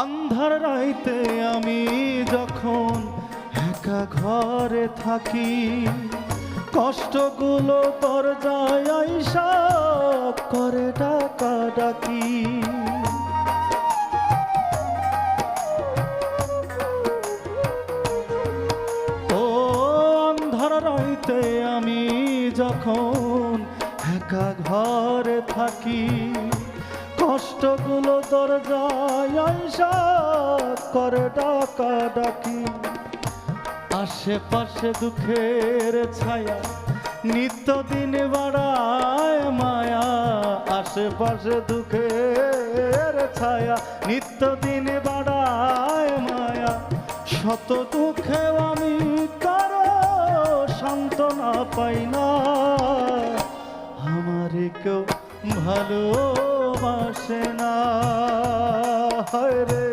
আন্ধার রাইতে আমি যখন একা ঘরে থাকি, কষ্টগুলো তোর যায় করে ডাকা ডাকি। ও অন্ধার রাইতে আমি যখন একা ঘরে থাকি, কষ্টগুলো দরজায় আইসা করে ডাকা ডাকি। আশেপাশে দুঃখের ছায়া, নিত্যদিন বাড়ায় মায়া। আশেপাশে দুঃখের ছায়া, নিত্যদিন বাড়ায় মায়া। শত দুঃখেও আমি কারও সান্ত্বনা পাই না। আমার কেউ ভালোবাসে না। রে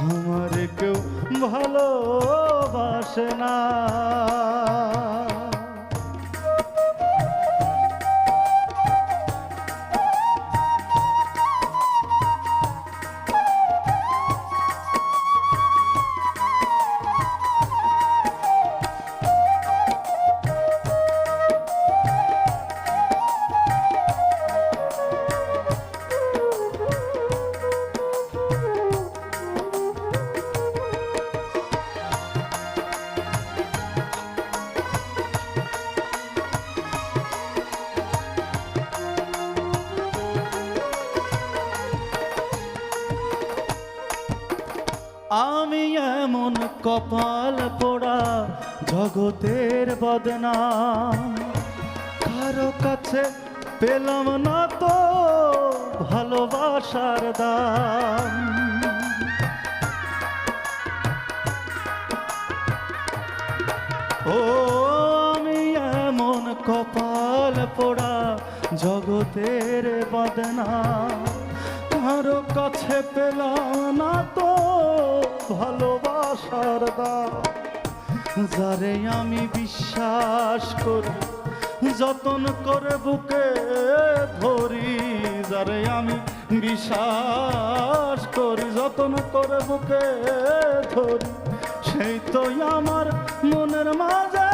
আমার কেউ ভালোবাসে না। আমি এমন কপাল পোড়া জগতের বদনাম। কারও কাছে পেলাম না তো ভালোবাসার দাম। ও, আমি এমন কপাল পোড়া জগতের বদনাম। কারও কাছে পেলাম না তো ভালোবাসার দাম। যারে আমি বিশ্বাস করি, যতন করে বুকে ধরি, যারে আমি বিশ্বাস করি, যতন করে বুকে ধরি, সেই তো আমার মনের মাঝে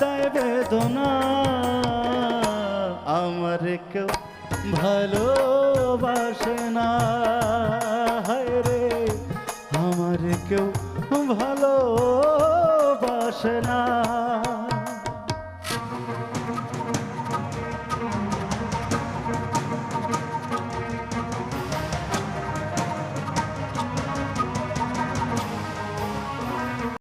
দেয় বেদনা। আমার কেউ ভালোবাসে না। হায় রে আমার কেউ